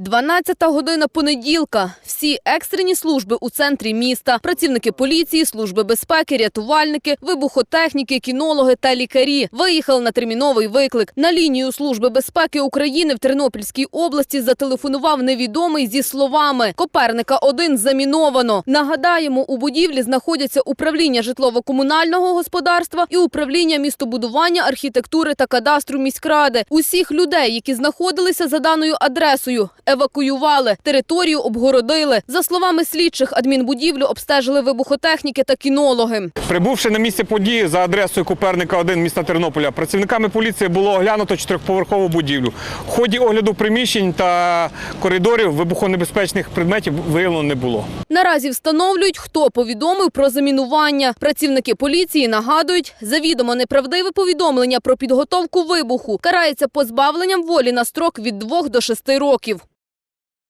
12 година понеділка. Всі екстрені служби у центрі міста. Працівники поліції, служби безпеки, рятувальники, вибухотехніки, кінологи та лікарі виїхали на терміновий виклик. На лінію служби безпеки України в Тернопільській області зателефонував невідомий зі словами «Коперника 1 заміновано». Нагадаємо, у будівлі знаходяться управління житлово-комунального господарства і управління містобудування, архітектури та кадастру міськради. Усіх людей, які знаходилися за даною адресою, евакуювали. Територію обгородили. За словами слідчих, адмінбудівлю обстежили вибухотехніки та кінологи. Прибувши на місце події за адресою Коперника 1 міста Тернополя, працівниками поліції було оглянуто чотирьохповерхову будівлю. В ході огляду приміщень та коридорів вибухонебезпечних предметів виявлено не було. Наразі встановлюють, хто повідомив про замінування. Працівники поліції нагадують, завідомо неправдиве повідомлення про підготовку вибуху карається позбавленням волі на строк від 2 до 6 років.